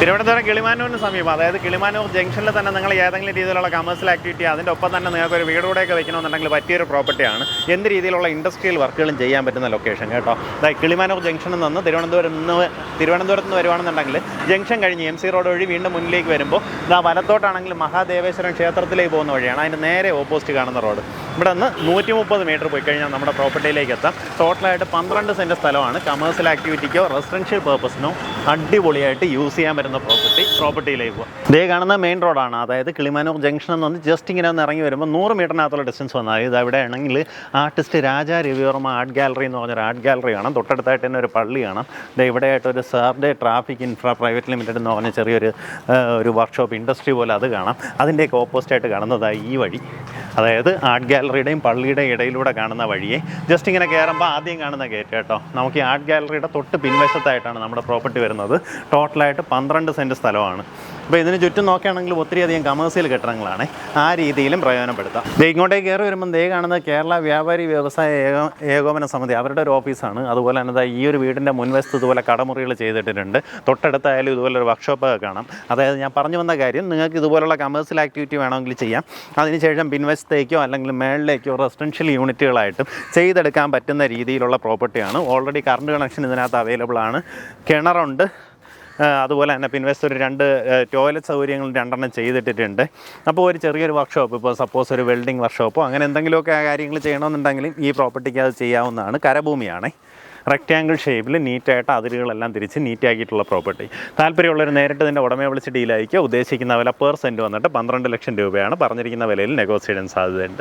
തിരുവനന്തപുരം കിളിമാനൂരിന് സമീപം അതായത് കിളിമാനൂർ ജംഗ്ഷനിൽ തന്നെ നിങ്ങൾ ഏതെങ്കിലും രീതിയിലുള്ള കമേഴ്സ്യൽ ആക്ടിവിറ്റി അതിന്റെ ഒപ്പം തന്നെ നിങ്ങൾക്ക് ഒരു വീട് കൂടെയൊക്കെ വെക്കണമെന്നുണ്ടെങ്കിൽ പറ്റിയൊരു പ്രോപ്പർട്ടിയാണ് എന്ത് രീതിയിലുള്ള ഇൻഡസ്ട്രിയൽ വർക്കുകളും ചെയ്യാൻ പറ്റുന്ന ലൊക്കേഷൻ കേട്ടോ. അതായത് കിളിമാനൂർ ജംഗ്ഷനിൽ നിന്ന് തിരുവനന്തപുരം നിന്ന് തിരുവനന്തപുരത്ത് നിന്ന് വരുവാണെന്നുണ്ടെങ്കിൽ ജംഗ്ഷൻ കഴിഞ്ഞ് എം സി റോഡ് വഴി വീണ്ടും മുന്നിലേക്ക് വരുമ്പോൾ ഇതാ വലത്തോട്ടാണെങ്കിൽ മഹാദേവേശ്വരം ക്ഷേത്രത്തിലേക്ക് പോകുന്ന വഴിയാണ്. അതിന്റെ നേരെ ഓപ്പോസിറ്റ് കാണുന്ന റോഡ് ഇവിടെ നിന്ന് നൂറ്റി മുപ്പത് മീറ്റർ പോയി കഴിഞ്ഞാൽ നമ്മുടെ പ്രോപ്പർട്ടിയിലേക്ക് എത്താം. ടോട്ടലായിട്ട് പന്ത്രണ്ട് സെന്റ് സ്ഥലമാണ്. കമേഴ്സ്യൽ ആക്ടിവിറ്റിക്കോ റെസിഡൻഷ്യൽ പേർപ്പസിനോ അടിപൊളിയായിട്ട് യൂസ് ചെയ്യാൻ പറ്റുന്ന പ്രോപ്പർട്ടി പ്രോപ്പർട്ടിയിലേക്ക് പോകാം ഇതേ കാണുന്ന മെയിൻ റോഡാണ് അതായത് കിളിമാനൂർ ജംഗ്ഷൻ എന്ന് വന്ന് ജസ്റ്റ് ഇങ്ങനെ ഒന്ന് ഇറങ്ങി വരുമ്പോൾ നൂറ് മീറ്ററിനകത്തുള്ള ഡിസ്റ്റൻസ് വന്നാൽ ഇത് അവിടെ ആണെങ്കിൽ artist Raja Ravi Varma art gallery എന്ന് പറഞ്ഞൊരു ആർട്ട് ഗാലറി കാണാം. തൊട്ടടുത്തായിട്ട് തന്നെ ഒരു പള്ളി കാണാം. ഇത് ഇവിടെയായിട്ട് ഒരു സാർഡേ ട്രാഫിക് ഇൻഫ്രാ പ്രൈവറ്റ് ലിമിറ്റഡ് എന്ന് പറഞ്ഞ ചെറിയൊരു ഒരു വർക്ക്ഷോപ്പ് ഇൻഡസ്ട്രി പോലെ അത് കാണാം. അതിന്റെയൊക്കെ ഓപ്പോസിറ്റായിട്ട് കാണുന്നതായി ഈ വഴി. അതായത് ആർട്ട് ഗാലറിയുടെയും പള്ളിയുടെയും ഇടയിലൂടെ കാണുന്ന വഴിയെ. ജസ്റ്റ് ഇങ്ങനെ കയറുമ്പോൾ ആദ്യം കാണുന്ന ഗേറ്റ് കേട്ടോ. നമുക്ക് ഈ ആർട്ട് ഗാലറിയുടെ തൊട്ട് പിൻവശത്തായിട്ടാണ് നമ്മുടെ പ്രോപ്പർട്ടി വരുന്നത്. ടോട്ടലായിട്ട് പന്ത്രണ്ട് സെന്റ് സ്ഥലമാണ്. അപ്പോൾ ഇതിന് ചുറ്റും നോക്കുകയാണെങ്കിൽ ഒത്തിരിയധികം കമേഴ്സ്യൽ കെട്ടിടങ്ങളാണ്. ആ രീതിയിലും പ്രയോജനപ്പെടുത്താം. ഇങ്ങോട്ടേക്ക് കയറി വരുമ്പോൾ ദേ കാണുന്നത് കേരള വ്യാപാരി വ്യവസായ ഏകോ ഏകോപന സമിതി. അവരുടെ ഒരു ഓഫീസാണ്. അതുപോലെ തന്നെ ഈ ഒരു വീടിന്റെ മുൻവശത്ത് ഇതുപോലെ കടമുറികൾ ചെയ്തിട്ടുണ്ട് തൊട്ടടുത്തായാലും ഇതുപോലെ ഒരു വർക്ക്ഷോപ്പൊക്കെ കാണാം. അതായത് ഞാൻ പറഞ്ഞു വന്ന കാര്യം നിങ്ങൾക്ക് ഇതുപോലുള്ള കമേഴ്സ്യൽ ആക്ടിവിറ്റി വേണമെങ്കിൽ ചെയ്യാം. അതിനുശേഷം പിൻവശത്തേക്കോ അല്ലെങ്കിൽ മേളിലേക്കോ റെസിഡൻഷ്യൽ യൂണിറ്റുകളായിട്ടും ചെയ്തെടുക്കാൻ പറ്റുന്ന രീതിയിലുള്ള പ്രോപ്പർട്ടിയാണ് ഓൾറെഡി കറണ്ട് കണക്ഷൻ ഇതിനകത്ത് അവൈലബിൾ ആണ്. കിണറുണ്ട്. അതുപോലെ തന്നെ പിൻവശത്ത് ഒരു രണ്ട് ടോയ്ലറ്റ് സൗകര്യങ്ങൾ രണ്ടെണ്ണം ചെയ്തിട്ടിട്ടുണ്ട്. അപ്പോൾ ഒരു ചെറിയൊരു വർക്ക്ഷോപ്പ് ഇപ്പോൾ സപ്പോസ് ഒരു വെൽഡിംഗ് വർക്ക്ഷോപ്പോ അങ്ങനെ എന്തെങ്കിലുമൊക്കെ കാര്യങ്ങൾ ചെയ്യണമെന്നുണ്ടെങ്കിലും ഈ പ്രോപ്പർട്ടിക്ക് അത് ചെയ്യാവുന്നതാണ്. കരഭൂമിയാണ്. റെക്റ്റാങ്കിൾ ഷേപ്പിൽ നീറ്റായിട്ട് അതിരുകളെല്ലാം തിരിച്ച് നീറ്റാക്കിയിട്ടുള്ള പ്രോപ്പർട്ടി താല്പര്യമുള്ളവർ നേരിട്ട് ഇതിന്റെ ഉടമയെ വിളിച്ച് ഡീലായിരിക്കുക ഉദ്ദേശിക്കുന്ന വില പെർ സെന്റ് വന്നിട്ട് പന്ത്രണ്ട് ലക്ഷം രൂപയാണ്. പറഞ്ഞിരിക്കുന്ന വിലയിൽ നെഗോസിയേഷൻ സാധ്യതയുണ്ട്.